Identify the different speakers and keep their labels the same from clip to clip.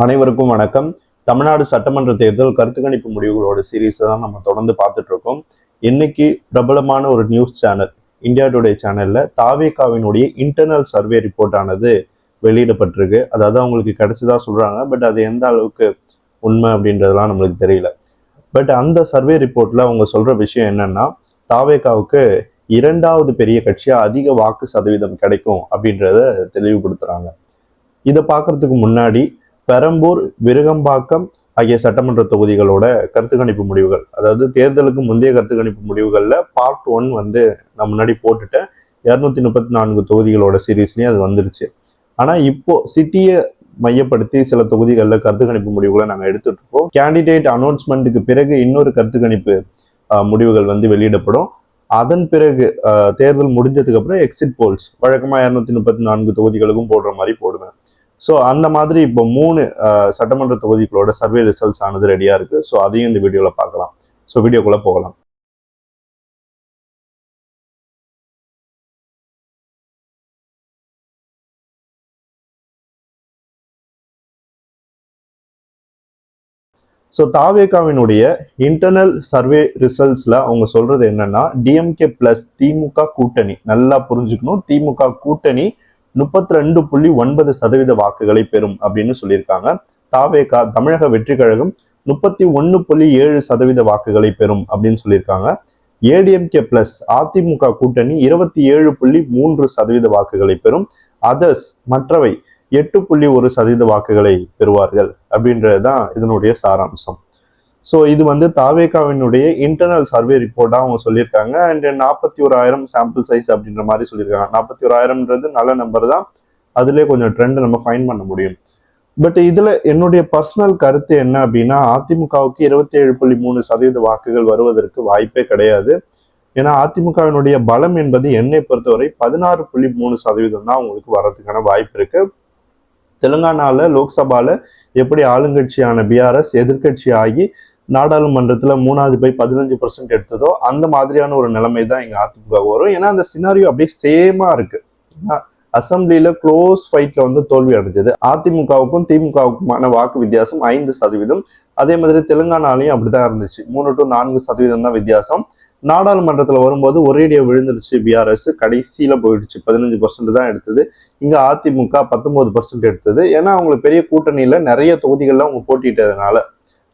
Speaker 1: அனைவருக்கும் வணக்கம். தமிழ்நாடு சட்டமன்ற தேர்தல் கருத்து கணிப்பு முடிவுகளோட சீரீஸை தான் நம்ம தொடர்ந்து பார்த்துட்டு இருக்கோம் இன்னைக்கு பிரபலமான ஒரு நியூஸ் சேனல் இந்தியா டுடே சேனல்ல தாவேகாவினுடைய இன்டர்னல் சர்வே ரிப்போர்ட் ஆனது வெளியிடப்பட்டிருக்கு. அதாவது அவங்களுக்கு கிடைச்சதா சொல்றாங்க பட் அது எந்த அளவுக்கு உண்மை அப்படின்றதெல்லாம் நம்மளுக்கு தெரியல. பட் அந்த சர்வே ரிப்போர்ட்ல அவங்க சொல்ற விஷயம் என்னன்னா தாவேகாவுக்கு இரண்டாவது பெரிய கட்சியா அதிக வாக்கு சதவீதம் கிடைக்கும் அப்படின்றத தெளிவுபடுத்துறாங்க. இதை பார்க்கறதுக்கு முன்னாடி பெரம்பூர் விருகம்பாக்கம் ஆகிய சட்டமன்ற தொகுதிகளோட கருத்து கணிப்பு முடிவுகள். அதாவது தேர்தலுக்கு முந்தைய கருத்து கணிப்பு முடிவுகளில் பார்ட் ஒன் வந்து நான் முன்னாடி போட்டுட்டேன். இரநூத்தி முப்பத்தி நான்கு தொகுதிகளோட சீரீஸ்லேயும் அது வந்துருச்சு. ஆனால் இப்போ சிட்டியை மையப்படுத்தி சில தொகுதிகளில் கருத்து கணிப்பு முடிவுகளை நாங்கள் எடுத்துட்டு இருக்கோம் கேண்டிடேட் அனௌன்ஸ்மெண்ட்டுக்கு பிறகு இன்னொரு கருத்து கணிப்பு ஆஹ், முடிவுகள் வந்து வெளியிடப்படும். அதன் பிறகு தேர்தல் முடிஞ்சதுக்கு அப்புறம் எக்ஸிட் போல்ஸ் வழக்கமாக இரநூத்தி முப்பத்தி நான்கு தொகுதிகளுக்கும் போடுற மாதிரி போடுவேன். ஸோ அந்த மாதிரி இப்போ மூணு ஆஹ், சட்டமன்ற தொகுதிகளோட சர்வே ரிசல்ட்ஸ் ஆனது ரெடியா இருக்கு. ஸோ அதையும் இந்த வீடியோல பார்க்கலாம். ஸோ வீடியோக்குள்ளே போகலாம். ஸோ தாவேகாவினுடைய இன்டர்னல் சர்வே ரிசல்ட்ஸ்ல அவங்க சொல்றது என்னன்னா டிஎம்கே பிளஸ் திமுக கூட்டணி. நல்லா புரிஞ்சுக்கணும். திமுக கூட்டணி முப்பத்தி ரெண்டு புள்ளி ஒன்பது சதவீத வாக்குகளை பெறும் அப்படின்னு சொல்லியிருக்காங்க. தாவேகா தமிழக வெற்றி கழகம் முப்பத்தி ஒன்று புள்ளி ஏழு சதவீத வாக்குகளை பெறும் அப்படின்னு சொல்லியிருக்காங்க. ஏடிஎம்கே பிளஸ் அதிமுக கூட்டணி இருபத்தி ஏழு புள்ளி மூன்று சதவீத வாக்குகளை பெறும். அதர்ஸ் மற்றவை எட்டு புள்ளி ஒரு சதவீத வாக்குகளை பெறுவார்கள் அப்படின்றது தான் இதனுடைய சாராம்சம். ஸோ இது வந்து தாவேகாவினுடைய இன்டர்னல் சர்வே ரிப்போர்ட்டாக அவங்க சொல்லியிருக்காங்க. அண்ட் நாற்பத்தி ஓராயிரம் சாம்பிள் சைஸ் அப்படின்ற மாதிரி சொல்லியிருக்காங்க. நாற்பத்தி ஓராயிரம்ன்றது நல்ல நம்பர் தான். அதுலேயே கொஞ்சம் ட்ரெண்ட் நம்ம ஃபைன் பண்ண முடியும். பட் இதுல என்னுடைய பர்சனல் கருத்து என்ன அப்படின்னா அதிமுகவுக்கு இருபத்தி ஏழு புள்ளி மூணு சதவீத வாக்குகள் வருவதற்கு வாய்ப்பே கிடையாது. ஏன்னா அதிமுகவினுடைய பலம் என்பது என்னை பொறுத்தவரை பதினாறு புள்ளி மூணு சதவீதம் தான் அவங்களுக்கு வர்றதுக்கான வாய்ப்பு இருக்கு. தெலுங்கானால லோக்சபால எப்படி ஆளுங்கட்சியான பிஆர்எஸ் எதிர்க்கட்சி ஆகி நாடாளுமன்றத்தில் மூணாவது போய் பதினஞ்சு பர்சன்ட் எடுத்ததோ அந்த மாதிரியான ஒரு நிலைமை தான் எங்கள் அதிமுக வரும். ஏன்னா அந்த சினாரியோ அப்படியே சேமா இருக்கு. ஏன்னா அசம்பிளியில க்ளோஸ் ஃபைட்ல வந்து தோல்வி அடைஞ்சது. அதிமுகவுக்கும் திமுகவுக்குமான வாக்கு வித்தியாசம் ஐந்து சதவீதம். அதே மாதிரி தெலுங்கானாலையும் அப்படிதான் இருந்துச்சு. மூணு டு நான்கு சதவீதம் தான் வித்தியாசம். நாடாளுமன்றத்தில் வரும்போது ஒரேடியா விழுந்துருச்சு பிஆர்எஸ் கடைசியில போயிடுச்சு. பதினஞ்சு பர்சன்ட் தான் எடுத்தது. இங்க அதிமுக பத்தொன்பது பர்சன்ட் எடுத்தது. ஏன்னா அவங்களுக்கு பெரிய கூட்டணியில நிறைய தொகுதிகள்லாம் அவங்க போட்டிட்டதுனால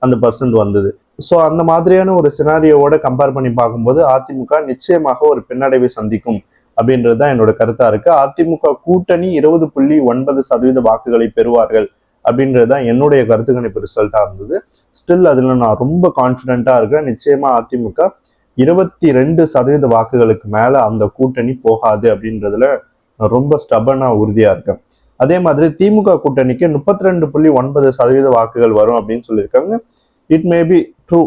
Speaker 1: அந்த பர்சன்ட் வந்தது. ஸோ அந்த மாதிரியான ஒரு சினாரியோவோட கம்பேர் பண்ணி பார்க்கும்போது அதிமுக நிச்சயமாக ஒரு பின்னடைவை சந்திக்கும் அப்படின்றது தான் என்னோட கருத்தா இருக்கு. அதிமுக கூட்டணி இருபது புள்ளி ஒன்பது சதவீத வாக்குகளை பெறுவார்கள் அப்படின்றது தான் என்னுடைய கருத்து கணிப்பு ரிசல்ட்டா இருந்தது. ஸ்டில் அதுல நான் ரொம்ப கான்ஃபிடென்ட்டா இருக்கேன் நிச்சயமா அதிமுக இருபத்தி ரெண்டு சதவீத வாக்குகளுக்கு மேல அந்த கூட்டணி போகாது அப்படின்றதுல நான் ரொம்ப ஸ்டபனா உறுதியா இருக்கேன். அதே மாதிரி திமுக கூட்டணிக்கு முப்பத்தி ரெண்டு புள்ளி ஒன்பது சதவீத வாக்குகள் வரும் அப்படின்னு சொல்லியிருக்காங்க. இட் மே பி ட்ரூ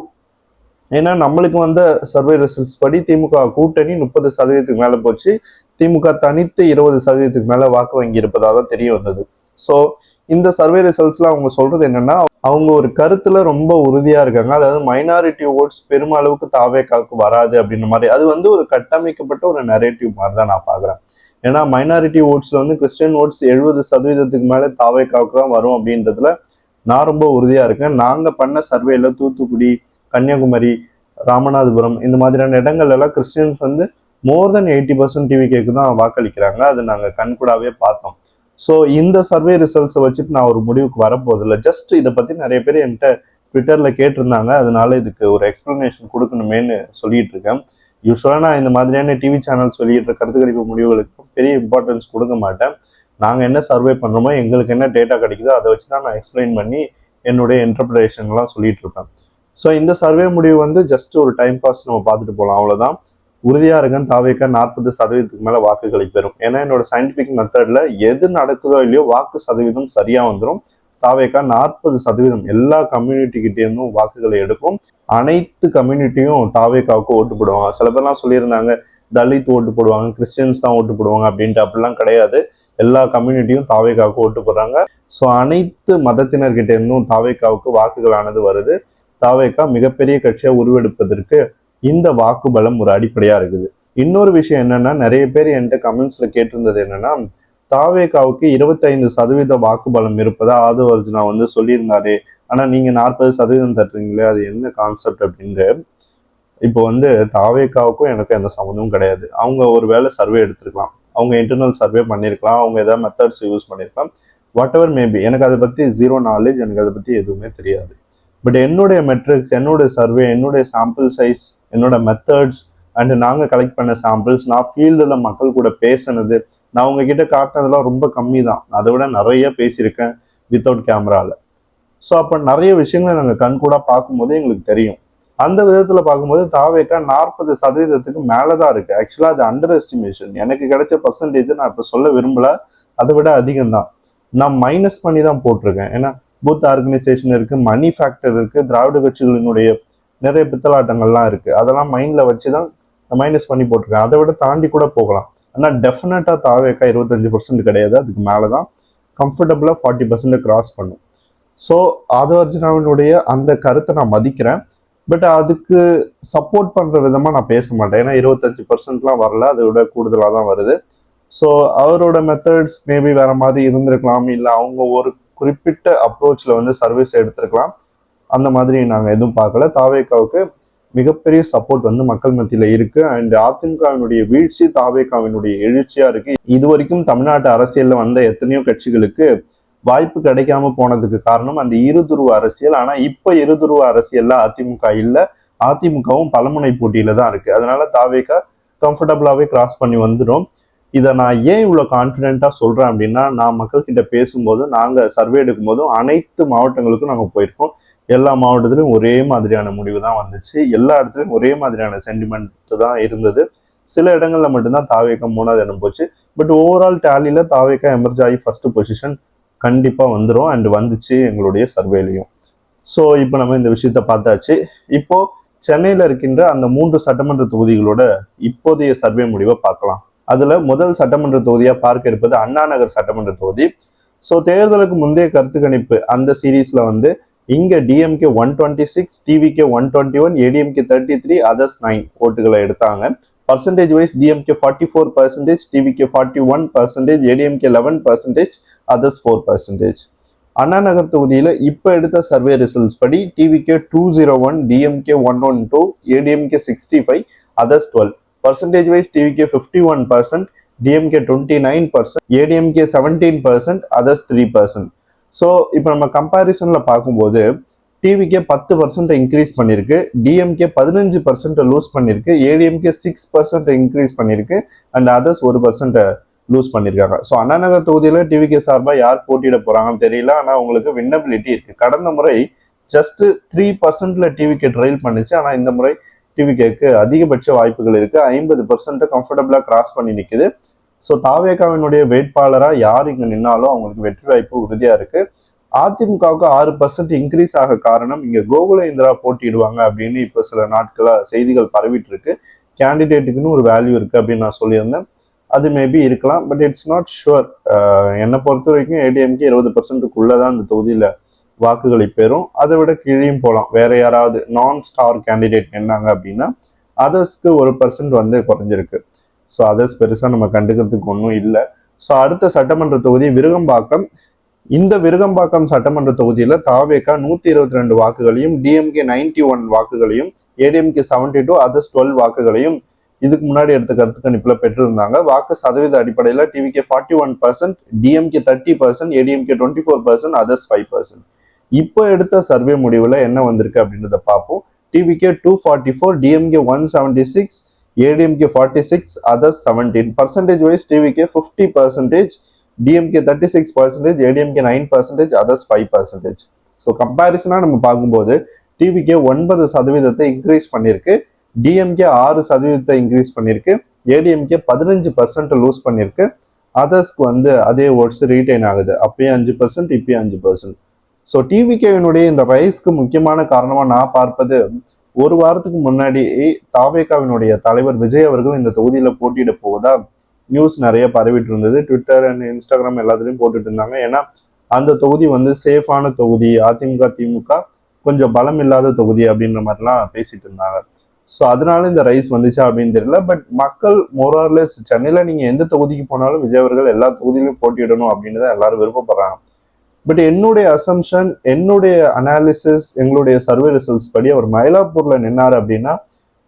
Speaker 1: ஏன்னா நம்மளுக்கு வந்த சர்வே ரிசல்ட்ஸ் படி திமுக கூட்டணி முப்பது சதவீதத்துக்கு மேலே போச்சு. திமுக தனித்து இருபது சதவீதத்துக்கு மேல வாக்கு வங்கி இருப்பதாக தான் தெரிய வந்தது. ஸோ இந்த சர்வே ரிசல்ட்ஸ்ல அவங்க சொல்றது என்னன்னா அவங்க ஒரு கருத்துல ரொம்ப உறுதியா இருக்காங்க. அதாவது மைனாரிட்டி ஓட்ஸ் பெருமளவுக்கு தாவேக்காவுக்கு வராது அப்படின்ற மாதிரி. அது வந்து ஒரு கட்டமைக்கப்பட்ட ஒரு நரேட்டிவ் மாதிரி தான் நான் பாக்குறேன் ஏன்னா மைனாரிட்டி ஓட்ஸ்ல வந்து கிறிஸ்டியன் ஓட்ஸ் எழுபது சதவீதத்துக்கு மேல தாவேக்காவுக்கு தான் வரும் அப்படின்றதுல நான் ரொம்ப உறுதியா இருக்கேன். நாங்க பண்ண சர்வேல தூத்துக்குடி கன்னியாகுமரி ராமநாதபுரம் இந்த மாதிரியான இடங்கள்ல எல்லாம் கிறிஸ்டியன்ஸ் வந்து மோர் தென் எயிட்டி பர்சன்ட் டிவிகேக்கு தான் வாக்களிக்கிறாங்க. அது நாங்க கண்கூடாவே பார்த்தோம். ஸோ இந்த சர்வே ரிசல்ட்ஸை வச்சுட்டு நான் ஒரு முடிவுக்கு வரப்போதில்லை ஜஸ்ட் இதை பத்தி நிறைய பேர் என்கிட்ட ட்விட்டர்ல கேட்டிருந்தாங்க. அதனால இதுக்கு ஒரு எக்ஸ்பிளனேஷன் கொடுக்கணுமேன்னு சொல்லிட்டு இருக்கேன். யூஸ்வலாக நான் இந்த மாதிரியான டிவி சேனல்ஸ் வெளியிடுற கருத்து கணிப்பு முடிவுகளுக்கு பெரிய இம்பார்ட்டன்ஸ் கொடுக்க மாட்டேன். நாங்கள் என்ன சர்வே பண்ணுறோமோ எங்களுக்கு என்ன டேட்டா கிடைக்குதோ அதை வச்சு தான் நான் எக்ஸ்பிளைன் பண்ணி என்னுடைய இன்டர்பிரேஷன்லாம் சொல்லிட்டு இருப்பேன். ஸோ இந்த சர்வே முடிவு வந்து ஜஸ்ட் ஒரு டைம் பாஸ் நம்ம பார்த்துட்டு போகலாம் அவ்வளோதான் உறுதியாக இருக்கேன் தாவேக்கா. நாற்பது சதவீதத்துக்கு மேலே வாக்குகளை பெறும். ஏன்னா என்னோட சயின்டிஃபிக் மெத்தடில் எது நடக்குதோ இல்லையோ வாக்கு சதவீதம் சரியாக வந்துடும் தாவேக்கா நாற்பது சதவீதம் எல்லா கம்யூனிட்டிகிட்டேருந்தும் வாக்குகளை எடுக்கும். அனைத்து கம்யூனிட்டியும் தாவேக்காவுக்கு ஓட்டு போடுவாங்க. சில பேர்லாம் சொல்லியிருந்தாங்க தலித் ஓட்டு போடுவாங்க கிறிஸ்டியன்ஸ் தான் ஓட்டு போடுவாங்க அப்படின்ட்டு. அப்படிலாம் கிடையாது. எல்லா கம்யூனிட்டியும் தாவேகாவுக்கு ஓட்டு போடுறாங்க. ஸோ அனைத்து மதத்தினர்கிட்ட இருந்தும் தாவேகாவுக்கு வாக்குகளானது வருது. தாவேகா மிகப்பெரிய கட்சியை உருவெடுப்பதற்கு இந்த வாக்கு பலம் ஒரு அடிப்படையாக இருக்குது. இன்னொரு விஷயம் என்னன்னா நிறைய பேர் என்கிட்ட கமெண்ட்ஸ்ல கேட்டிருந்தது என்னன்னா தாவேகாவுக்கு இருபத்தைந்து சதவீத வாக்கு பலம் இருப்பதா ஆது அர்ஜுனா வந்து சொல்லியிருந்தாரு. ஆனா நீங்க நாற்பது சதவீதம் தட்டுறீங்களே அது என்ன கான்செப்ட் அப்படின்ட்டு இப்போ வந்து தாவேகாவுக்கும் எனக்கு எந்த சம்மந்தமும் கிடையாது. அவங்க ஒரு வேளை சர்வே எடுத்திருக்கலாம். அவங்க இன்டர்னல் சர்வே பண்ணியிருக்கலாம் அவங்க ஏதாவது மெத்தட்ஸ் யூஸ் பண்ணியிருக்கலாம் வாட் எவர் மேபி எனக்கு அதை பற்றி ஜீரோ நாலேஜ் எனக்கு அதை பற்றி எதுவுமே தெரியாது. பட் என்னுடைய மெட்ரிக்ஸ் என்னுடைய சர்வே என்னுடைய சாம்பிள் சைஸ் என்னோட மெத்தட்ஸ் அண்ட் நாங்கள் கலெக்ட் பண்ண சாம்பிள்ஸ் நான் ஃபீல்டில் மக்கள் கூட பேசினது நான் உங்ககிட்ட காட்டினதெல்லாம் ரொம்ப கம்மி தான் அதை விட நிறைய பேசியிருக்கேன் வித்தவுட் கேமராவில் ஸோ அப்போ நிறைய விஷயங்களை நாங்கள் கண் கூட பார்க்கும்போது எங்களுக்கு தெரியும். அந்த விதத்துல பார்க்கும்போது தாவேக்கா நாற்பது சதவீதத்துக்கு மேலதான் இருக்கு. ஆக்சுவலா அது அண்டர் எஸ்டிமேஷன் எனக்கு கிடைச்ச பர்சன்டேஜ் நான் இப்ப சொல்ல விரும்பல. அதை விட அதிகம் தான் நான் மைனஸ் பண்ணி தான் போட்டிருக்கேன். ஏன்னா பூத் ஆர்கனைசேஷன் இருக்கு மணி ஃபேக்டர் இருக்கு திராவிட கட்சிகளினுடைய நிறைய பித்தலாட்டங்கள்லாம் இருக்கு. அதெல்லாம் மைண்ட்ல வச்சு தான் மைனஸ் பண்ணி போட்டிருக்கேன். அதை விட தாண்டி கூட போகலாம். ஆனா டெஃபினட்டா தாவேக்கா இருபத்தஞ்சு பர்சன்ட் கிடையாது. அதுக்கு மேலதான் கம்ஃபர்டபுளா ஃபார்ட்டி பர்சன்ட் கிராஸ் பண்ணும். ஸோ ஆதவர்ஜனாவினுடைய அந்த கருத்தை நான் மதிக்கிறேன். பட் அதுக்கு சப்போர்ட் பண்ற விதமா நான் பேச மாட்டேன். ஏன்னா இருபத்தஞ்சி பர்சன்ட்லாம் வரல. அதை விட கூடுதலாக தான் வருது. ஸோ அவரோட மெத்தட்ஸ் மேபி வேற மாதிரி இருந்திருக்கலாம். இல்லை அவங்க ஒரு குறிப்பிட்ட அப்ரோச்ல வந்து சர்வீஸ் எடுத்திருக்கலாம். அந்த மாதிரி நாங்கள் எதுவும் பார்க்கல. தாவேக்காவுக்கு மிகப்பெரிய சப்போர்ட் வந்து மக்கள் மத்தியில இருக்கு. அண்ட் அதிமுகவினுடைய வீழ்ச்சி தாவேக்காவினுடைய எழுச்சியா இருக்கு. இது வரைக்கும் தமிழ்நாட்டு அரசியல்ல வந்த எத்தனையோ கட்சிகளுக்கு வாய்ப்பு கிடைக்காம போனதுக்கு காரணம் அந்த இருதுருவ அரசியல். ஆனா இப்ப இருதுருவ அரசியல்ல அதிமுக இல்ல. அதிமுகவும் பலமுனை போட்டியில தான் இருக்கு. அதனால தாவேக்கா கம்ஃபர்டபுளாவே கிராஸ் பண்ணி வந்துடும். இதை நான் ஏன் இவ்வளவு கான்ஃபிடென்ட்டாக சொல்றேன் அப்படின்னா நான் மக்கள் கிட்ட பேசும்போது நாங்க சர்வே எடுக்கும் போதும் அனைத்து மாவட்டங்களுக்கும் நாங்க போயிருக்கோம். எல்லா மாவட்டத்திலும் ஒரே மாதிரியான முடிவு தான் வந்துச்சு. எல்லா இடத்துலையும் ஒரே மாதிரியான சென்டிமெண்ட் தான் இருந்தது. சில இடங்கள்ல மட்டும்தான் தாவேக்கம் மூணாவது இடம் போச்சு. பட் ஓவரால் டேலியில தாவேக்கா எமர்ஜ் ஆகி ஃபர்ஸ்ட் பொசிஷன் கண்டிப்பாக வந்துடும் அண்ட் வந்துச்சு எங்களுடைய சர்வேலையும். ஸோ இப்போ நம்ம இந்த விஷயத்த பார்த்தாச்சு. இப்போ சென்னையில் இருக்கின்ற அந்த மூன்று சட்டமன்ற தொகுதிகளோட இப்போதைய சர்வே முடிவை பார்க்கலாம். அதில் முதல் சட்டமன்ற தொகுதியாக பார்க்க இருப்பது அண்ணா நகர் சட்டமன்ற தொகுதி. ஸோ தேர்தலுக்கு முந்தைய கருத்து கணிப்பு அந்த சீரீஸில் வந்து இங்கே DMK one twenty six TVK one twenty one ADMK thirty three others nine ஓட்டுகளை எடுத்தாங்க. Percentage wise DMK forty four percentage TVK forty one percentage ADMK eleven percentage others four percentage Anna Nagar தொகுதியில் இப்போ எடுத்த survey results படி TVK two zero one DMK one one two ADMK sixty five others twelve percentage wise TVK fifty one percent DMK twenty nine percent ADMK seventeen percent others three percent so இப்போ நம்ம கம்பேரிசனில் பார்க்கும்போது டிவிக்கே பத்து percent increase பண்ணியிருக்கு டிஎம்கே பதினஞ்சு percent lose பண்ணியிருக்கு ADMK six percent increase பண்ணியிருக்கு and others ஒரு பர்சன்ட் லூஸ் பண்ணியிருக்காங்க ஸோ அண்ணா நகர் தொகுதியில் டிவிகே சார்பாக யார் போட்டியிட போகிறாங்கன்னு தெரியல. ஆனால் உங்களுக்கு வின்னபிலிட்டி இருக்கு. கடந்த முறை ஜஸ்ட் த்ரீ பர்சன்ட்ல டிவிகே ட்ரைல் பண்ணுச்சு. ஆனால் இந்த முறை டிவிகேக்கு அதிகபட்ச வாய்ப்புகள் இருக்கு. ஐம்பது பர்சன்ட் கம்ஃபர்டபுளாக கிராஸ் பண்ணி நிற்குது ஸோ தாவேகாவினுடைய வேட்பாளராக யார் இங்கே நின்னாலும் அவங்களுக்கு வெற்றி வாய்ப்பு உறுதியாக இருக்குது அதிமுகவுக்கு ஆறு பர்சன்ட் இன்க்ரீஸ் ஆக காரணம் இங்க கோகுலேந்திரா போட்டியிடுவாங்க அப்படின்னு இப்ப சில நாட்களா செய்திகள் பரவிட்டு இருக்கு. கேண்டிடேட்டுக்குன்னு ஒரு வேல்யூ இருக்கு அப்படின்னு நான் சொல்லியிருந்தேன். அது மேபி இருக்கலாம் பட் இட்ஸ் நாட் ஷுவர் என்னை பொறுத்த வரைக்கும் ஏடிஎம்கே இருபது பர்சன்ட்டுக்குள்ளதான் அந்த தொகுதியில வாக்குகளை பெறும் அதை விட கீழேயும் போகலாம். வேற யாராவது நான் ஸ்டார் கேண்டிடேட் என்னாங்க அப்படின்னா அதர்ஸ்க்கு ஒரு பர்சன்ட் வந்து குறைஞ்சிருக்கு. ஸோ அதர்ஸ் பெருசாக நம்ம கண்டுக்கிறதுக்கு ஒன்றும் இல்லை. ஸோ அடுத்த சட்டமன்ற தொகுதி விருகம்பாக்கம். இந்த விருகம்பாக்கம் சட்டமன்ற தொகுதியில் தாவேக்கா நூத்தி இருபத்தி ரெண்டு வாக்குகளையும் DMK ninety one வாக்குகளையும் ADMK seventy two others twelve வாக்குகளையும் இதுக்கு முன்னாடி எடுத்த கருத்து கணிப்பில் பெற்றிருந்தாங்க. வாக்கு சதவீத அடிப்படையில் TVK forty one percent DMK thirty percent ADMK twenty four percent others five percent இப்போ எடுத்த சர்வே முடிவில் என்ன வந்திருக்கு அப்படின்றத பார்ப்போம். TVK two forty four DMK one seventy six ADMK forty six others seventeen percentage wise TVK fifty percentage DMK thirty six percentage ADMK nine percentage others five percentage so கம்பேரிசனாக நம்ம பார்க்கும்போது TVK ஒன்பது சதவீதத்தை increase பண்ணியிருக்கு. DMK ஆறு சதவீதத்தை increase பண்ணியிருக்கு. ஏடிஎம்கே பதினஞ்சு percent lose பண்ணியிருக்கு. அதர்ஸ்க்கு வந்து அதே ஓட்ஸ் ரீட்டைன் ஆகுது. அப்பயும் அஞ்சு பர்சன்ட் இப்பயும் அஞ்சு பர்சன்ட் ஸோ டிவிகேவினுடைய இந்த ரைஸ்க்கு முக்கியமான காரணமாக நான் பார்ப்பது ஒரு வாரத்துக்கு முன்னாடி தாவேகாவினுடைய தலைவர் விஜய் அவர்கள் இந்த தொகுதியில் போட்டியிட போவதா நியூஸ் நிறைய பரவிட்டு இருந்தது. ட்விட்டர் அண்ட் இன்ஸ்டாகிராம் எல்லாத்துலயும் போட்டுட்டு இருந்தாங்க. ஏன்னா அந்த தொகுதி வந்து சேஃபான தொகுதி அதிமுக திமுக கொஞ்சம் பலம் இல்லாத தொகுதி அப்படின்ற மாதிரிலாம் பேசிட்டு இருந்தாங்க. ஸோ அதனால இந்த ரைஸ் வந்துச்சா அப்படின்னு தெரியல. பட் மக்கள் மோரார்லெஸ் சென்னையில நீங்க எந்த தொகுதிக்கு போனாலும் விஜய் அவர்கள் எல்லா தொகுதியிலும் போட்டியிடணும் அப்படின்னு தான் எல்லாரும் விருப்பப்படுறாங்க. பட் என்னுடைய அசம்ஷன் என்னுடைய அனாலிசிஸ் எங்களுடைய சர்வே ரிசல்ட்ஸ் படி அவர் மயிலாப்பூர்ல நின்னாரு அப்படின்னா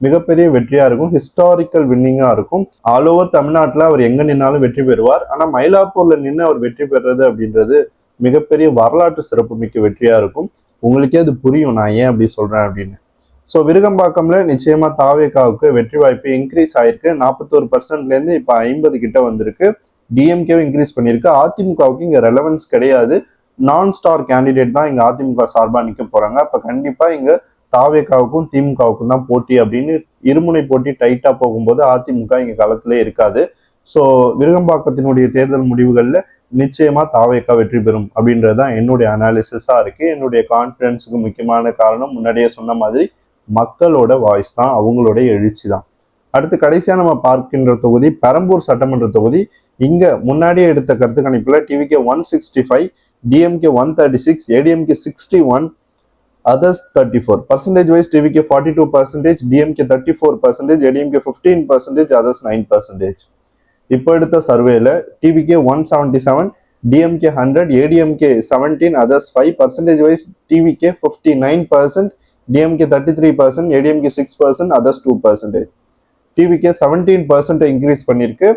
Speaker 1: மிகப்பெரிய வெற்றியா இருக்கும். ஹிஸ்டாரிக்கல் வின்னிங்கா இருக்கும். ஆல் ஓவர் தமிழ்நாட்டில் அவர் எங்க நின்னாலும் வெற்றி பெறுவார். ஆனா மயிலாப்பூர்ல நின்று அவர் வெற்றி பெறுறது அப்படின்றது மிகப்பெரிய வரலாற்று சிறப்புமிக்க வெற்றியா இருக்கும். உங்களுக்கே அது புரியும். நான் ஏன் அப்படி சொல்றேன் அப்படின்னு. ஸோ விருகம்பாக்கம்ல நிச்சயமா தாவேகாவுக்கு வெற்றி வாய்ப்பு இன்க்ரீஸ் ஆயிருக்கு. நாற்பத்தோரு பர்சன்ட்ல இருந்து இப்போ ஐம்பது கிட்ட வந்திருக்கு. டிஎம்கேவும் இன்க்ரீஸ் பண்ணியிருக்கு. அதிமுகவுக்கு இங்க ரெலவன்ஸ் கிடையாது. நான் ஸ்டார் கேண்டிடேட் தான் இங்க அதிமுக சார்பா நிற்க போறாங்க. அப்ப கண்டிப்பா இங்க தாவேக்காவுக்கும் திமுகவுக்கும் தான் போட்டி அப்படின்னு இருமுனை போட்டி டைட்டா போகும்போது அதிமுக இங்க களத்திலே இருக்காது. ஸோ விருகம்பாக்கத்தினுடைய தேர்தல் முடிவுகள்ல நிச்சயமா தாவேக்கா வெற்றி பெறும் அப்படின்றது தான் என்னுடைய அனாலிசிஸா இருக்கு. என்னுடைய கான்பிடன்ஸுக்கு முக்கியமான காரணம் முன்னாடியே சொன்ன மாதிரி மக்களோட வாய்ஸ் தான் அவங்களோட எழுச்சி தான். அடுத்து கடைசியா நம்ம பார்க்கின்ற தொகுதி பெரம்பூர் சட்டமன்ற தொகுதி. இங்க முன்னாடியே எடுத்த கருத்து கணிப்புல TVK one sixty five DMK one thirty six ADMK sixty one others thirty four percentage wise TVK forty two percentage DMK thirty four percentage ADMK fifteen percentage others nine percentage இப்போ எடுத்த சர்வேல TVK one seventy seven DMK hundred ADMK seventeen others five percentage wise TVK fifty nine percent DMK thirty three percent ADMK six percent others two percentage TVK seventeen percent increase பண்ணியிருக்கு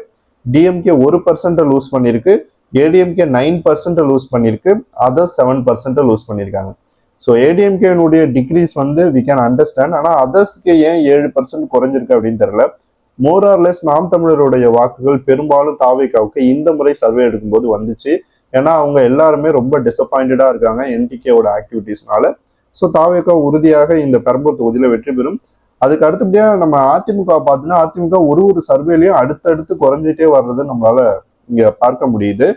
Speaker 1: DMK ஒரு பர்சன்ட்டை lose பண்ணியிருக்கு ADMK nine percent lose பண்ணியிருக்கு others seven percent lose பண்ணியிருக்காங்க so ஏடிஎம்கேனுடைய decrease வந்து we can understand ஆனால் அதர்ஸ்க்கு ஏன் ஏழு பர்சன்ட் குறைஞ்சிருக்கு அப்படின்னு தெரில மோரார்லெஸ் நாம் தமிழருடைய வாக்குகள் பெரும்பாலும் தாவேக்காவுக்கு இந்த முறை சர்வே எடுக்கும்போது வந்துச்சு. ஏன்னா அவங்க எல்லாருமே ரொம்ப டிசப்பாயிண்டடாக இருக்காங்க என்டிகேவோட ஆக்டிவிட்டீஸ்னால ஸோ தாவேக்கா உறுதியாக இந்த பெரம்பூர் தொகுதியில் வெற்றி பெறும். அதுக்கு அடுத்தபடியாக நம்ம அதிமுக பார்த்தோன்னா அதிமுக ஒரு ஒரு சர்வேலையும் அடுத்தடுத்து குறைஞ்சிட்டே வர்றது நம்மளால இங்கே பார்க்க முடியுது.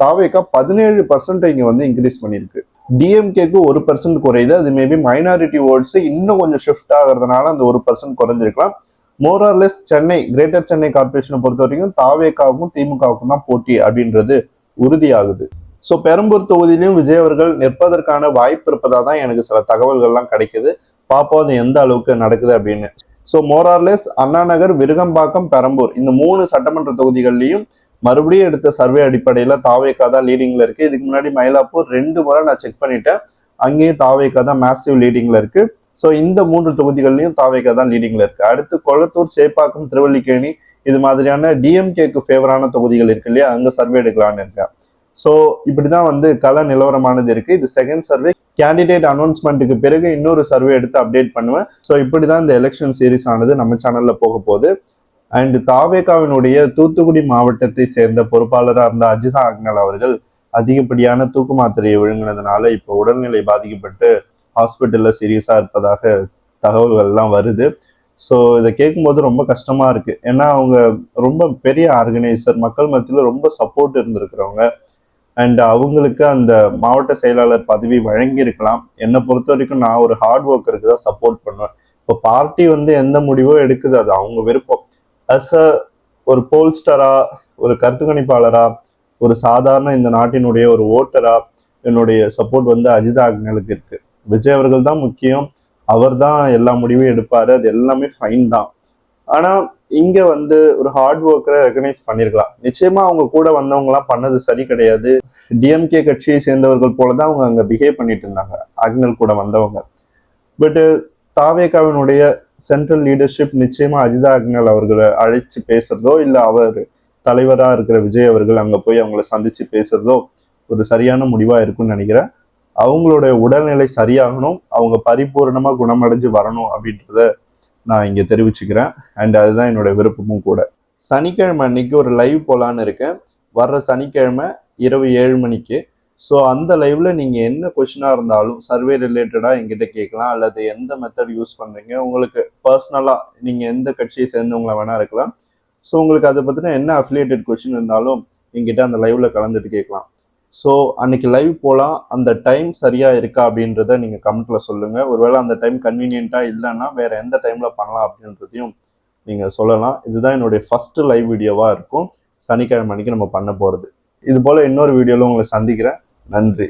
Speaker 1: தாவேக்கா பதினேழு பர்சன்ட் இங்கே வந்து இன்க்ரீஸ் பண்ணியிருக்கு. டிஎம்கேக்கு ஒரு பர்சன்ட் குறையுது. அது மேபி மைனாரிட்டி ஓட்ஸ் இன்னும் கொஞ்சம் ஷிஃப்ட் ஆகுறதுனால அந்த ஒரு percent குறைஞ்சிருக்கலாம். More or less Chennai greater Chennai கார்பரேஷனை பொறுத்த வரைக்கும் தாவேக்காவுக்கும் திமுகவுக்கும் தான் போட்டி அப்படின்றது உறுதியாகுது. ஸோ பெரம்பூர் தொகுதியிலும் விஜய் அவர்கள் நிற்பதற்கான வாய்ப்பு இருப்பதா தான் எனக்கு சில தகவல்கள்லாம் கிடைக்குது. பார்ப்போம் அது எந்த அளவுக்கு நடக்குது அப்படின்னு. So more or less Annanagar Virugambakkam Perambur இந்த மூணு சட்டமன்ற தொகுதிகள்லையும் மறுபடியும் எடுத்த சர்வே அடிப்படையில் தாவேக்கா தான் லீடிங்ல இருக்கு. இதுக்கு முன்னாடி மயிலாப்பூர் ரெண்டு முறை நான் செக் பண்ணிட்டேன். அங்கேயும் தாவேக்கா தான் மேசிவ் லீடிங்ல இருக்கு. ஸோ இந்த மூன்று தொகுதிகள்லையும் தாவேக்கா தான் லீடிங்ல இருக்கு. அடுத்து கொளத்தூர் சேப்பாக்கம் திருவல்லிக்கேணி இது மாதிரியான டிஎம்கேக்கு ஃபேவரான தொகுதிகள் இருக்கு இல்லையா? அங்கே சர்வே எடுக்கலான்னு இருக்கேன். ஸோ இப்படிதான் வந்து கல நிலவரமானது இருக்கு. இது செகண்ட் சர்வே கேண்டிடேட் அனௌன்ஸ்மெண்ட்டுக்கு பிறகு இன்னொரு சர்வே எடுத்து அப்டேட் பண்ணுவேன். ஸோ இப்படிதான் இந்த எலெக்ஷன் சீரிஸ் ஆனது நம்ம சேனல்ல போக போகுது. அண்ட் தாவேகாவினுடைய தூத்துக்குடி மாவட்டத்தை சேர்ந்த பொறுப்பாளராக இருந்த அஜிதா அக்னல் அவர்கள் அதிகப்படியான தூக்கு மாத்திரையை விழுங்கினதுனால இப்போ உடல்நிலை பாதிக்கப்பட்டு ஹாஸ்பிட்டலில் சீரியஸா இருப்பதாக தகவல்கள்லாம் வருது. ஸோ இதை கேட்கும்போது ரொம்ப கஷ்டமா இருக்கு. ஏன்னா அவங்க ரொம்ப பெரிய ஆர்கனைசர் மக்கள் மத்தியில் ரொம்ப சப்போர்ட் இருந்திருக்கிறவங்க. அண்ட் அவங்களுக்கு அந்த மாவட்ட செயலாளர் பதவி வழங்கியிருக்கலாம். என்னை பொறுத்த வரைக்கும் நான் ஒரு ஹார்ட் ஒர்க்கருக்கு தான் சப்போர்ட் பண்ணுவேன். இப்போ பார்ட்டி வந்து எந்த முடிவோ எடுக்குது அது அவங்க விருப்பம். அஸ் அ ஒரு போல்ஸ்டரா ஒரு கருத்து கணிப்பாளரா ஒரு சாதாரண இந்த நாட்டினுடைய ஒரு ஓட்டரா என்னுடைய சப்போர்ட் வந்து அஜித் அக்னலுக்கு இருக்கு. விஜய் அவர்கள் தான் முக்கியம். அவர் தான் எல்லா முடிவும் எடுப்பாரு. அது எல்லாமே ஃபைன் தான். ஆனா இங்க வந்து ஒரு ஹார்ட் ஒர்க்கரை ரெகனைஸ் பண்ணிருக்கலாம். நிச்சயமா அவங்க கூட வந்தவங்க எல்லாம் பண்ணது சரி கிடையாது. டிஎம்கே கட்சியை சேர்ந்தவர்கள் போலதான் அவங்க அங்க பிஹேவ் பண்ணிட்டு இருந்தாங்க. அக்னல் கூட வந்தவங்க. பட் தாவேகாவினுடைய சென்ட்ரல் லீடர்ஷிப் நிச்சயமா அஜிதா அக்னல் அவர்களை அழைச்சு பேசுறதோ இல்ல அவர் தலைவரா இருக்கிற விஜய் அவர்கள் அங்க போய் அவங்கள சந்திச்சு பேசுறதோ ஒரு சரியான முடிவா இருக்கும்னு நினைக்கிறேன். அவங்களோட உடல்நிலை சரியாகணும் அவங்க பரிபூர்ணமா குணமடைஞ்சு வரணும் அப்படின்றத நான் இங்க தெரிவிச்சுக்கிறேன். அண்ட் அதுதான் என்னோட விருப்பமும் கூட. சனிக்கிழமை அன்னைக்கு ஒரு லைவ் போலான்னு இருக்கேன். வர்ற சனிக்கிழமை இரவு ஏழு மணிக்கு ஸோ அந்த லைவ்ல நீங்க என்ன கொஷினா இருந்தாலும் சர்வே ரிலேட்டடா எங்கிட்ட கேட்கலாம். அல்லது எந்த மெத்தட் யூஸ் பண்றீங்க? உங்களுக்கு பர்சனலா நீங்க எந்த கட்சியை சேர்ந்தவங்கள வேணா இருக்கலாம். ஸோ உங்களுக்கு அதை பத்தின என்ன அஃபிலியேட்டட் கொஷின் இருந்தாலும் எங்கிட்ட அந்த லைவ்ல கலந்துட்டு கேட்கலாம். ஸோ அன்னைக்கு லைவ் போகலாம் அந்த டைம் சரியா இருக்கா அப்படின்றத நீங்க கமெண்ட்ல சொல்லுங்க. ஒருவேளை அந்த டைம் கன்வீனியன்ட்டா இல்லைன்னா வேற எந்த டைம்ல பண்ணலாம் அப்படின்றதையும் நீங்க சொல்லலாம். இதுதான் என்னுடைய ஃபர்ஸ்ட் லைவ் வீடியோவா இருக்கும். சனிக்கிழமை அன்னைக்கு நம்ம பண்ண போறது. இது போல இன்னொரு வீடியோல உங்களை சந்திக்கிறேன். நன்றி.